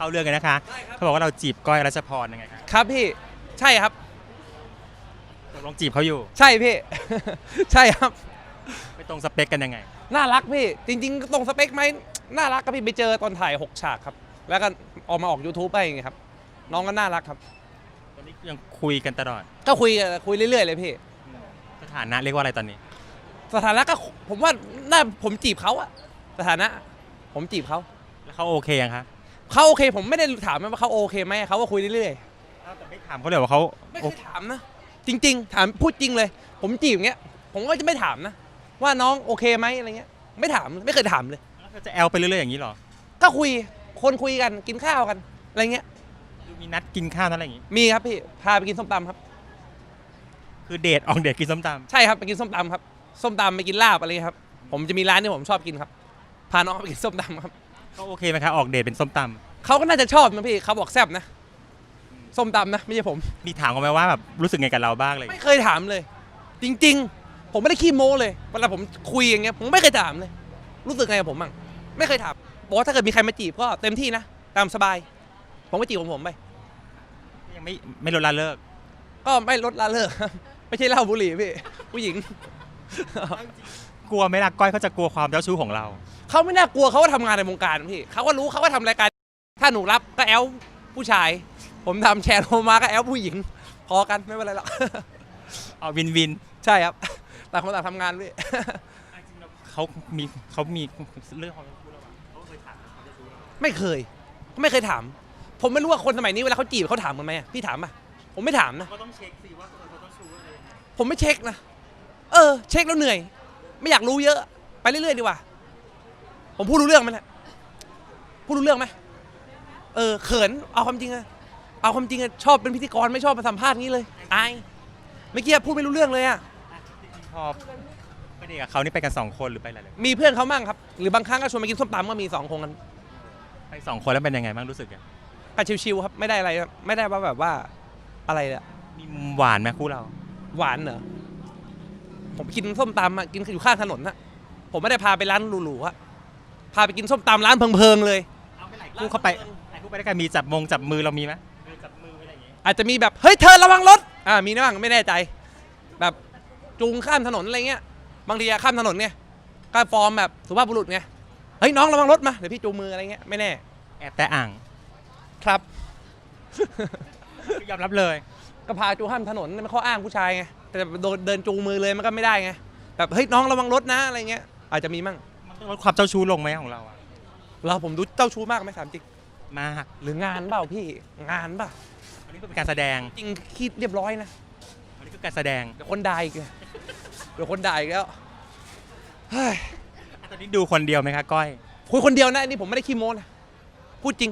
เข้าเรื่องกันนะคะเขาบอกว่าเราจีบก้อยรัชพรยังไงครับครับพี่ใช่ครับตกลงจีบเขาอยู่ ใช่พี่ ใช่ครับ ไปตรงสเปคกันยังไง น่ารักพี่ จริง ๆ ตรงสเปคไหมน่ารักครับพี่ไปเจอตอนถ่าย 6 ฉากครับ แล้วก็ออกมาออก YouTube ไปอย่างเงี้ยครับ น้องก็น่ารักครับ ตอนนี้ยังคุยกันตลอด ก็คุยกันคุยเรื่อยๆเลยพี่ สถานะเรียกว่าอะไรตอนนี้ สถานะก็ผมว่าน่าผมจีบเขาอะสถานะ ผมจีบเขาแล้วเขาโอเคยังคะ เขาโอเค ผมไม่ได้ถามว่าเขาโอเคไหมเขาก็คุยเรื่อยแต่ไม่ถามเขาเลยว่าเขาๆ ไม่โอเคยถามนะ จริง ๆ ถามพูดจริงเลย ผมจีบอย่างเงี้ย ผมก็จะไม่ถามนะ ว่าน้องโอเคไหมอะไรเงี้ย ไม่ถามไม่เคยถามเลย แล้วเธอจะแอลไปเรื่อยๆอย่างนี้เหรอก็คุยคนคุยกันกินข้าวกันอะไรเงี้ยมีนัดกินข้าวนั่นอะไรอย่างงี้ มีครับพี่พาไปกินส้มตำครับ คือเดทออกเดทกินส้มตใช่ครับไปกินส้มตำครับ ส้มตำไปกินลาบอะไรเงี้ยครับ ผมจะมีร้านที่ผมชอบกินครับ พาน้องไปกินส้มตำครับำ เขาโอเคไหมคะออกเดทเป็นส้มตเขาก็น่าจะชอบนะพี่เขาบอกแซ่บนะส้มตำนะไม่ใช่ผมำมีถามเขาไหมว่าแบบรู้สึกไงกับเราบ้างอะไรอย่างไม่เลยเคยถามเลย จริง ๆ ผมไม่ได้ขี้โม้เลยเวลาผมคุยอย่างเงี้ยผมไม่เคยถามเลย รู้สึกไงกับผมบ้างไม่เคยถามบอกว่าถ้าเกิดมีใครมาจีบก็เต็มที่นะตามสบาย ผมก็จีบของผมไปยังไม่ไม่ลดละเลิก ก็ไม่ลดละเลิก ไม่ใช่เหล้าบุหรี่พี่ผู้หญิง กลัวไหมล่ะก้อยเขาจะกลัวความเจ้าชู้ของเรา เขาไม่น่ากลัวเขาก็ทำงานในวงการพี่เขาก็รู้เขาก็ทำรายการ ถ้าหนูรับก็แอลผู้ชาย ผมทำแชร์โทรมาก็แอลผู้หญิง พอกันไม่เป็นไรหรอก เอาวินวินใช่ครับต่างคนต่างทำงานพี่ เขามีเขามีเรื่องของเราคู่ระหว่างเขาเคยถามความเจ้าชู้เราไม่เคยไม่เคยถาม ผมไม่รู้ว่าคนสมัยนี้เวลาเขาจีบเขาถามกันไหมอะพี่ถามป่ะผมไม่ถามนะ ก็ต้องเช็คสิว่าเขาเจ้าชู้อะไรยังไง ผมไม่เช็คนะ เออ เช็คแล้วเหนื่อย ไม่อยากรู้เยอะ ไปเรื่อยๆดีกว่า ผมพูดรู้เรื่องไหมเนี่ยพูดรู้เรื่องไหมเออเขินเอาความจริงอะเอาความจริงอะชอบเป็นพิธีกรไม่ชอบมาสัมภาษณ์งี้เลยอายเมื่อกี้พูดไม่รู้เรื่องเลยอะพอไปเดทกับเขานี่ไปกันสองคนหรือไปหลายมีเพื่อนเขามั่งครับ หรือบางครั้งก็ชวนมากินส้มตำก็มีสองคนกันๆไปสองคนแล้วเป็นยังไงบ้างรู้สึกยังก็ชิวๆครับไม่ได้อะไร ไม่ได้ว่าแบบว่าอะไรอะมีมุมหวานไหมคู่เรา หวานเหรอ ผมกินส้มตำอะกินอยู่ข้างถนนนะผมไม่ได้พาไปร้านหรูๆอะพาไปกินส้มตำร้านเพิงๆเลยคู่เขาไปไหนคู่ไปด้วยกันมีจับมงจับมือเรามีไหมจับมืออะไรอย่างงี้อาจจะมีแบบเฮ้ยเธอระวังรถอ่ามีนะบ้างไม่แน่ใจ แบบจูงข้ามถนนอะไรเงี้ยบางทีอะข้ามถนนเนี่ยก็ฟอร์มแบบสุภาพบุรุษไงเฮ้ยน้องระวังรถมาเดี๋ยวพี่จูงมืออะไรเงี้ยไม่แน่แอบแต่อ่างครับยอมรับเลย ก็พาจูงข้ามถนนมันข้ออ้างผู้ชายไง แต่โดนเดินจูงมือเลยมันก็ไม่ได้ไงแบบเฮ้ยน้องระวังรถนะอะไรเงี้ยอาจจะมีมั่งมันต้องลดความเจ้าชู้ลงไหมของเราอะเราผมดูเจ้าชู้มากไหมถามจริงมากหรืองานเปล่าพี่งานเปล่าอันนี้เป็นการแสดงจริงคิดเรียบร้อยนะอันนี้คือการแสดงเดี๋ยวคนด่าอีกอะเดี๋ยวคนด่าอีกแล้วเฮ้ยตอนนี้ดูคนเดียวไหมคะก้อยคุยคนเดียวนะอันนี่ผมไม่ได้ขี้โม้นะพูดจริง